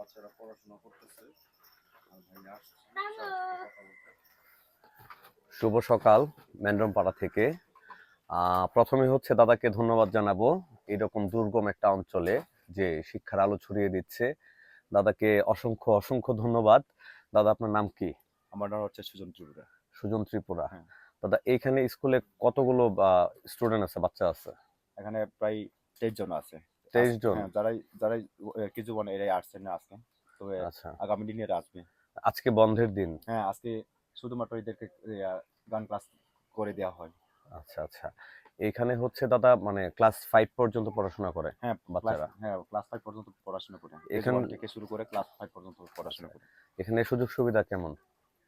বাচ্চারা পড়াশোনা করতেছে। শুভ সকাল ম্যান্ড্রম পাড়া থেকে। আহ, প্রথমে হচ্ছে দাদাকে ধন্যবাদ জানাব। এরকম দুর্গম একটা অঞ্চলে যে শিক্ষার আলো ছড়িয়ে দিচ্ছে। দাদাকে অসংখ্য অসংখ্য ধন্যবাদ। দাদা আপনার নাম কি? আমার নাম হচ্ছে সুজন ত্রিপুরা। সুজন ত্রিপুরা। হ্যাঁ। দাদা এইখানে স্কুলে কতগুলো স্টুডেন্ট আছে বাচ্চা আছে? এখানে প্রায় তেইশ জন আছে। 23 জন? হ্যাঁ, যারাই যারাই কিছু মানে এরাই আসছে না আজকে। তবে আচ্ছা। আগামী দিনে এরা আসবে। আজকে বন্ধের দিন। হ্যাঁ আজকে শুধুমাত্র এদেরকে গান ক্লাস করে দেওয়া হয়। আচ্ছা আচ্ছা। এইখানে হচ্ছে দাদা মানে ক্লাস ফাইভ পর্যন্ত পড়াশোনা করে হ্যাঁ বাচ্চারা? হ্যাঁ ক্লাস ফাইভ পর্যন্ত পড়াশোনা করে। এখান- এখান থেকে শুরু করে ক্লাস ফাইভ পর্যন্ত পড়াশোনা করে। এখানে সুযোগ সুবিধা কেমন?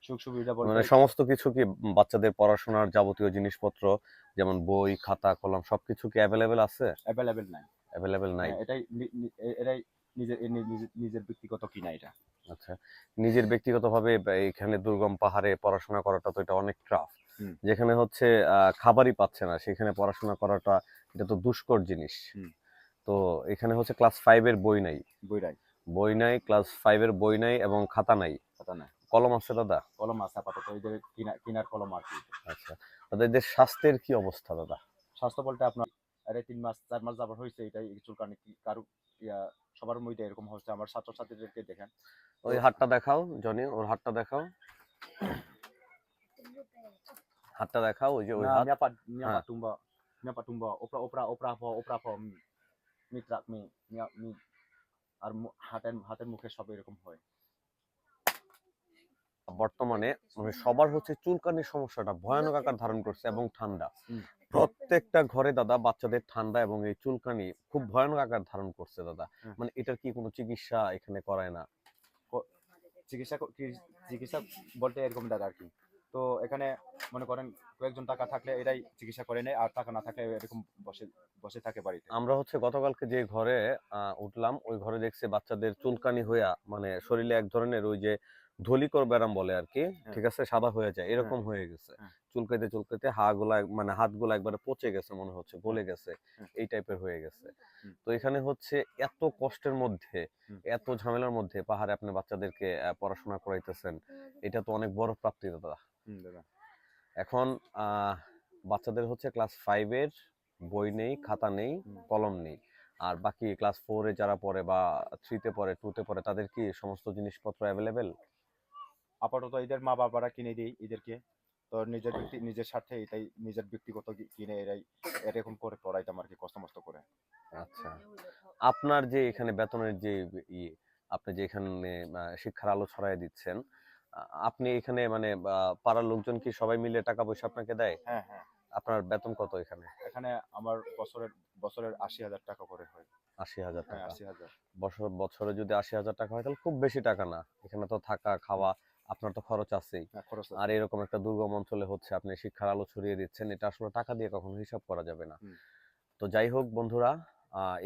সুখ সুবিধা মানে সমস্ত কিছু কি বাচ্চাদের পড়াশোনার যাবতীয় জিনিসপত্র যেমন বই খাতা কলম সবকিছু কি অ্যাভেলেবেল আছে? অ্যাভেলেবেল নাই। অ্যাভেলেবেল নাই। হ্যাঁ, এটাই নি- নি- এ- এরাই নিজের নিজের- ব্যক্তিগত কিনা এটা। আচ্ছা নিজের ব্যক্তিগতভাবে এখানে দুর্গম পাহাড়ে পড়াশোনা করাটা তো এটা অনেক টাফ যেখানে হচ্ছে খাবারই পাচ্ছে না সেখানে পড়াশোনা করাটা এটা তো দুষ্কর জিনিস। তো এখানে হচ্ছে ক্লাস ফাইভ এর বই নাই। বইরাই বই নাই ক্লাস ফাইভ এর বই নাই এবং খাতা নাই। খাতা নাই। কলম আছে দাদা? কলম আছে আপাতত এদের কিনা কিনার কলম আর কি। আচ্ছা দাদা এদের স্বাস্থ্যের কি অবস্থা দাদা? স্বাস্থ্য বলতে আপনার আরে তিন মাস চার মাস যাবার হয়েছে এটাই চুলকানি কি কারু ইয়া সবার মধ্যে এরকম হচ্ছে। আমার ছাত্রছাত্রীদেরকে দেখেন। ওই হাতটা দেখাও জনি ওর হাতটা দেখাও। হাতটা দেখাও ওই যে ওই হাত। nyapa nyapa হ্যাঁ। tumba nyapa tumba opera opera opera po opera po মি ট্রাক মি মি- মি। আর হাতের হাতের মুখে সব এরকম হয়। বর্তমানে মানে সবার হচ্ছে চুলকানির সমস্যাটা ভয়ানক আকার ধারণ করছে এবং ঠান্ডা। প্রত্যেকটা ঘরে দাদা বাচ্চাদের ঠান্ডা এবং এই চুলকানি খুব ভয়ানক আকার ধারণ করছে দাদা। মানে এটার কি কোনো চিকিৎসা এখানে করায় না? চিকিৎসা চিকিৎসা বলতে এরকম দাদা আর কি। তো এখানে মনে করেন কয়েকজন টাকা থাকলে এরাই চিকিৎসা করে নেয় আর টাকা না থাকলে এরকম বসে বসে থাকে বাড়িতে। আমরা হচ্ছে গতকালকে যে ঘরে উঠলাম ওই ঘরে দেখছি বাচ্চাদের চুলকানি হইয়া মানে শরীরে এক ধরনের ওই যে ধলিকর ব্যারাম বলে আর কি ঠিক আছে? সাদা হয়ে যায় এরকম হয়ে গেছে। হ্যাঁ। চুলকাইতে চুলকাইতে হা গুলা মানে হাতগুলো একবারে পচে গেছে মনে হচ্ছে গলে গেছে এই টাইপের হয়ে গেছে। তো এখানে হচ্ছে এত কষ্টের মধ্যে এত ঝামেলার মধ্যে পাহাড়ে আপনি বাচ্চাদেরকে পড়াশোনা করাইতেছেন এটা তো অনেক বড় প্রাপ্তি দাদা। দাদা। এখন আহ, বাচ্চাদের হচ্ছে ক্লাস ফাইভের বই নেই খাতা নেই কলম নেই। আর বাকি ক্লাস ফোরে যারা পড়ে বা থ্রিতে পড়ে টুতে পড়ে তাদের কি সমস্ত জিনিসপত্র অ্যাভেলেবেল আপাতত এদের মা বাবারা কিনে দেয় এদেরকে। তো নিজের ব্যক্তি নিজের স্বার্থে এটাই নিজের ব্যক্তিগত কিনে এরাই এরকম করে পড়াইতাম আর কি কষ্ট করে। আচ্ছা। আপনার যে এখানে বেতনের যে ই আপনি যে এখানে শিক্ষার আলো ছড়াই দিচ্ছেন আপনি এখানে মানে পাড়ার লোকজন কি সবাই মিলে টাকা পয়সা আপনাকে দেয়? হ্যাঁ হ্যাঁ। আপনার বেতন কত এখানে? এখানে আমার বছরের বছরের আশি হাজার টাকা করে হয়। আশি হাজার হ্যাঁ টাকা। আশি হাজার। বছর বছরে যদি আশি হাজার টাকা হয় তাহলে খুব বেশি টাকা না। এখানে তো থাকা খাওয়া আপনার তো খরচ আছেই। হ্যাঁ। আর এরকম একটা দুর্গম অঞ্চলে হচ্ছে আপনি শিক্ষার আলো ছড়িয়ে দিচ্ছেন এটা আসলে টাকা দিয়ে কখনো হিসাব করা যাবে না। তো যাই হোক বন্ধুরা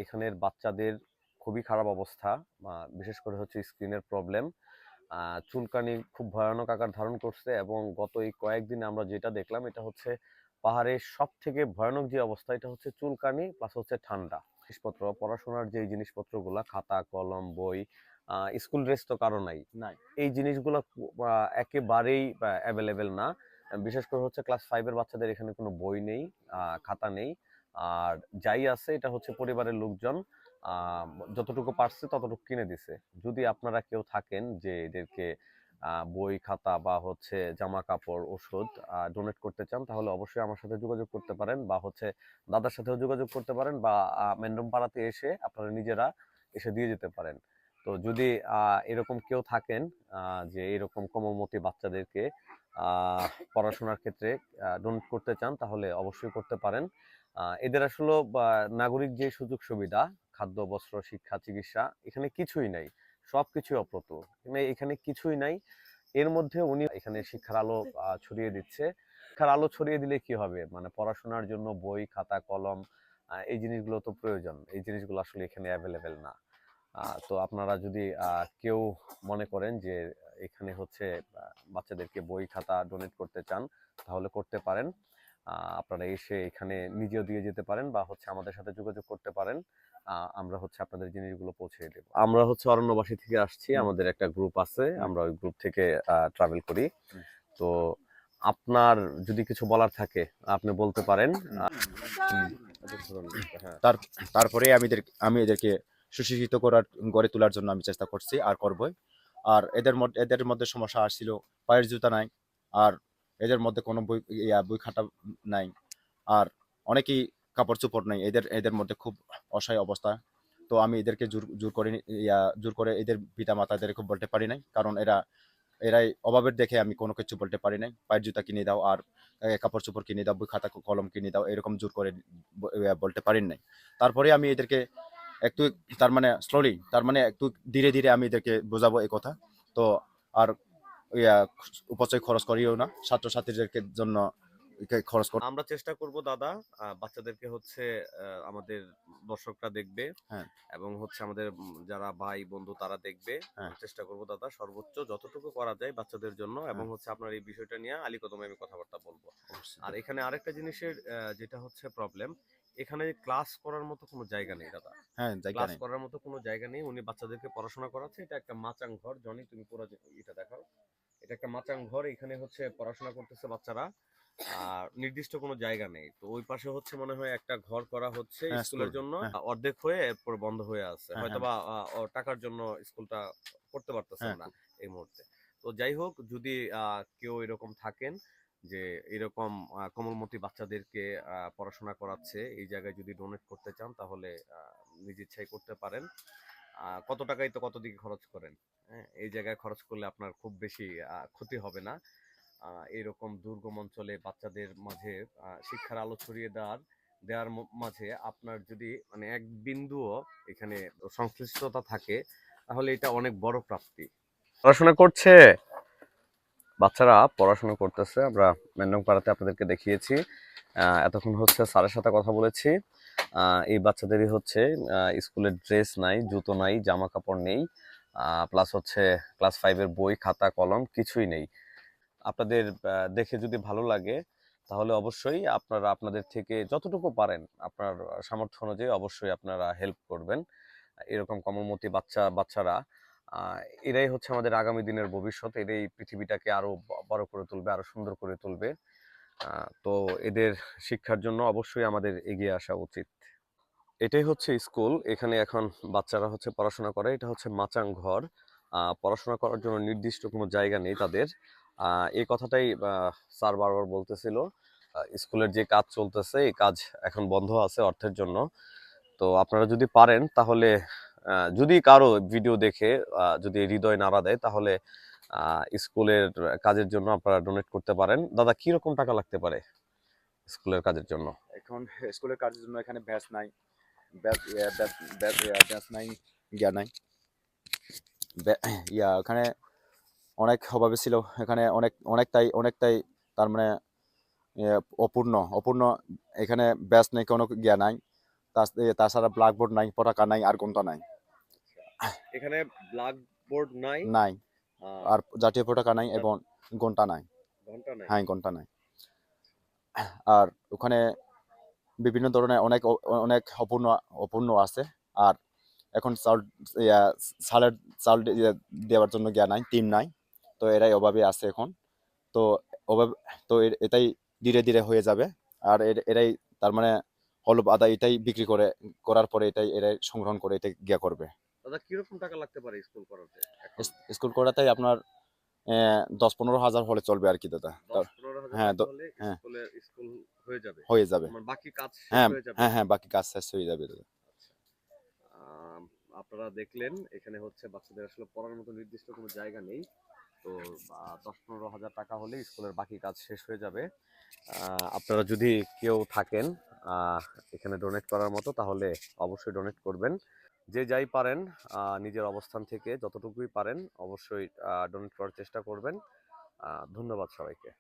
এখানের বাচ্চাদের খুবই খারাপ অবস্থা বিশেষ করে হচ্ছে স্ক্রিনের প্রবলেম। চুলকানি খুব ভয়ানক আকার ধারণ করছে এবং গত এই কয়েকদিনে আমরা যেটা দেখলাম এটা হচ্ছে পাহাড়ের সব থেকে ভয়ানক যে অবস্থা এটা হচ্ছে চুলকানি প্লাস হচ্ছে ঠান্ডা। জিনিসপত্র পড়াশোনার যে জিনিসপত্রগুলা খাতা কলম বই স্কুল ড্রেস তো কারও নাই। এই জিনিসগুলো একেবারেই অ্যাভেলেবেল না। বিশেষ করে হচ্ছে ক্লাস ফাইভের বাচ্চাদের এখানে কোনো বই নেই খাতা নেই। আর যাই আছে এটা হচ্ছে পরিবারের লোকজন যতটুকু পারছে ততটুকু কিনে দিছে। যদি আপনারা কেউ থাকেন যে এদেরকে বই খাতা বা হচ্ছে জামা কাপড় ওষুধ ডোনেট করতে চান তাহলে অবশ্যই আমার সাথে যোগাযোগ করতে পারেন বা হচ্ছে দাদার সাথেও যোগাযোগ করতে পারেন বা ম্যান্ডম পাড়াতে এসে আপনারা নিজেরা এসে দিয়ে যেতে পারেন। তো যদি এরকম কেউ থাকেন যে এরকম কমমতি বাচ্চাদেরকে পড়াশোনার ক্ষেত্রে ডোনেট করতে চান, তাহলে অবশ্যই করতে পারেন। এদের আসলে নাগরিক যে সুযোগ সুবিধা, খাদ্য, বস্ত্র, শিক্ষা, চিকিৎসা, এখানে কিছুই নাই। সবকিছুই অপ্রতুল। এখানে এখানে কিছুই নাই। এর মধ্যে উনি এখানে শিক্ষার আলো ছড়িয়ে দিচ্ছে। শিক্ষার আলো ছড়িয়ে দিলে কি হবে? মানে পড়াশোনার জন্য বই, খাতা, কলম এই জিনিসগুলো তো প্রয়োজন। এই জিনিসগুলো আসলে এখানে অ্যাভেলেবেল না। তো আপনারা যদি কেউ মনে করেন যে এখানে হচ্ছে বাচ্চাদেরকে বই খাতা ডোনেট করতে চান তাহলে করতে পারেন। আপনারা এসে এখানে নিজেও দিয়ে যেতে পারেন বা হচ্ছে আমাদের সাথে যোগাযোগ করতে পারেন। আমরা হচ্ছে আপনাদের জিনিসগুলো পৌঁছে দেব। আমরা হচ্ছে অরণ্যবাসী থেকে আসছি আমাদের একটা গ্রুপ আছে আমরা ওই গ্রুপ থেকে ট্রাভেল করি। তো আপনার যদি কিছু বলার থাকে আপনি বলতে পারেন। ধরুন, হ্যাঁ। তার তারপরে আমি এদের আমি এদেরকে সুশিক্ষিত করার, গড়ে তোলার জন্য আমি চেষ্টা করছি আর করবই। আর এদের মধ্যে এদের মধ্যে সমস্যা আসছিল, পায়ের জুতা নাই, আর এদের মধ্যে কোনো বই বই খাতা নাই, আর অনেকেই কাপড় চোপড় নেই, এদের এদের মধ্যে খুব অসহায় অবস্থা। তো আমি এদেরকে জোর জোর করে ইয়া, জোর করে এদের পিতা মাতাদের খুব বলতে পারি নাই, কারণ এরা, এরাই অভাবের দেখে আমি কোনো কিছু বলতে পারি নাই। পায়ের জুতা কিনে দাও আর কাপড় চোপড় কিনে দাও, বই খাতা, কলম কিনে দাও, এরকম জোর করে বলতে পারি নাই। তারপরে আমি এদেরকে একটু তার মানে স্লোলি তার মানে একটু ধীরে ধীরে আমি এদেরকে বোঝাবো এই কথা তো আর ইয়া উপচয় খরচ করিও না ছাত্রছাত্রীদেরকে জন্য খরচ কর আমরা চেষ্টা করব দাদা বাচ্চাদেরকে হচ্ছে আমাদের দর্শকরা দেখবে হ্যাঁ। এবং হচ্ছে আমাদের যারা ভাই বন্ধু তারা দেখবে হ্যাঁ। চেষ্টা করব দাদা সর্বোচ্চ যতটুকু করা যায় বাচ্চাদের জন্য এবং হ্যাঁ। হচ্ছে আপনার এই বিষয়টা নিয়ে আলী কদমে আমি কথাবার্তা বলব আর এখানে আরেকটা জিনিসের যেটা হচ্ছে প্রবলেম এখানে ক্লাস করার মতো কোনো জায়গা নেই দাদা। হ্যাঁ ক্লাস করার মতো কোনো জায়গা নেই। উনি বাচ্চাদেরকে পড়াশোনা করাচ্ছে। এটা একটা মাচাং ঘর। জনি তুমি পুরো এটা দেখাও। এটা একটা মাচাং ঘর। এখানে হচ্ছে পড়াশোনা করতেছে বাচ্চারা। আর নির্দিষ্ট কোনো জায়গা নেই। তো ওই পাশে হচ্ছে মনে হয় একটা ঘর করা হচ্ছে হ্যাঁ, স্কুলের জন্য। হ্যাঁ। অর্ধেক হয়ে এরপর বন্ধ হয়ে আছে। হ্যাঁ, হয়তো বা টাকার জন্য স্কুলটা করতে পারতেছে না এই মুহূর্তে। তো যাই হোক যদি আহ, কেউ এরকম থাকেন যে এরকম কোমলমতি বাচ্চাদেরকে পড়াশোনা করাচ্ছে, এই জায়গায় যদি ডোনেট করতে চান তাহলে নিজ ইচ্ছাই করতে পারেন। কত টাকাই তো কত দিকে খরচ করেন হ্যাঁ? এই জায়গায় খরচ করলে আপনার খুব বেশি ক্ষতি হবে না। এরকম দুর্গম অঞ্চলে বাচ্চাদের মাঝে শিক্ষার আলো ছড়িয়ে দেওয়ার দেওয়ার মাঝে আপনার যদি মানে এক বিন্দুও এখানে সংশ্লিষ্টতা থাকে, তাহলে এটা অনেক বড় প্রাপ্তি। পড়াশোনা করছে? বাচ্চারা পড়াশোনা করতেছে। আমরা ম্যান্ডং পাড়াতে আপনাদেরকে দেখিয়েছি। এতক্ষণ হচ্ছে স্যারের সাথে কথা বলেছি। এই বাচ্চাদেরই হচ্ছে স্কুলের ড্রেস নাই, জুতো নাই জামা কাপড় নেই প্লাস হচ্ছে ক্লাস ফাইভের বই, খাতা, কলম কিছুই নেই। আপনাদের দেখে যদি ভালো লাগে, তাহলে অবশ্যই আপনারা আপনাদের থেকে যতটুকু পারেন, আপনার সামর্থ্য অনুযায়ী অবশ্যই আপনারা হেল্প করবেন। এরকম কমলমতি বাচ্চা, বাচ্চারা এরাই হচ্ছে আমাদের আগামী দিনের ভবিষ্যৎ। এরাই পৃথিবীটাকে আরও ব- বড় করে তুলবে, আরও সুন্দর করে তুলবে। তো এদের শিক্ষার জন্য অবশ্যই আমাদের এগিয়ে আসা উচিত। এটাই হচ্ছে স্কুল। এখানে এখন বাচ্চারা হচ্ছে পড়াশোনা করে। এটা হচ্ছে মাচাং ঘর। পড়াশোনা করার জন্য নির্দিষ্ট কোনো জায়গা নেই তাদের। এই কথাটাই স্যার বারবার বলতেছিল। স্কুলের যে কাজ চলতেছে, এই কাজ এখন বন্ধ আছে অর্থের জন্য। তো আপনারা যদি পারেন, তাহলে যদি কারও ভিডিও দেখে যদি হৃদয় নাড়া দেয়, তাহলে স্কুলের কাজের জন্য আপনারা ডোনেট করতে পারেন। দাদা কি রকম টাকা লাগতে পারে স্কুলের কাজের জন্য? এখন স্কুলের কাজের জন্য এখানে ব্যাস নাই। ব্যাস ব্যাস ব্যাস নাই, ইয়া নাই। ইয়া, ওখানে অনেক অভাবে ছিল। এখানে অনেক, অনেকটাই অনেকটাই তার মানে অপূর্ণ অপূর্ণ এখানে ব্যাস নেই, কোনো ইয়া নাই। তাছ- তাছাড়া ব্ল্যাকবোর্ড নাই, পতাকা নাই, আর কোনটা নাই। এখানে ব্ল্যাকবোর্ড নাই। নাই। আর জাতীয় পতাকা নাই এবং ঘণ্টা নাই। ঘণ্টা নাই। হ্যাঁ ঘণ্টা নাই। আর ওখানে বিভিন্ন ধরনের অনেক অনেক অপূর্ণ অপূর্ণ আছে। আর এখন চাল চালের চাল দেওয়ার জন্য জ্ঞান নাই টিম নাই। তো এরাই অভাবে আছে এখন। তো অভাব তো এটাই ধীরে ধীরে হয়ে যাবে। আর এর- এরাই তার মানে হলুদ আদা এটাই বিক্রি করে করার পরে এটাই এরাই সংগ্রহণ করে এটা গিয়া করবে। দাদা কীরকম টাকা লাগতে পারে স্কুল করাতে স্কুল করাটাই আপনার দশ পনেরো হাজার হলে চলবে আর কি দাদা। হ্যাঁ, হলে হ্যাঁ। স্কুল হয়ে যাবে? হয়ে যাবে। বাকি কাজ হ্যাঁ হ্যাঁ হ্যাঁ বাকি কাজ শেষ হয়ে যাবে দাদা। আপনারা দেখলেন এখানে হচ্ছে বাচ্চাদের আসলে পড়ার মতো নির্দিষ্ট কোনো জায়গা নেই। তো দশ পনেরো হাজার টাকা হলে স্কুলের বাকি কাজ শেষ হয়ে যাবে। আপনারা যদি কেউ থাকেন এখানে ডোনেট করার মতো তাহলে অবশ্যই ডোনেট করবেন। যে যাই পারেন নিজের অবস্থান থেকে যতটুকুই পারেন, অবশ্যই ডোনেট করার চেষ্টা করবেন। ধন্যবাদ সবাইকে।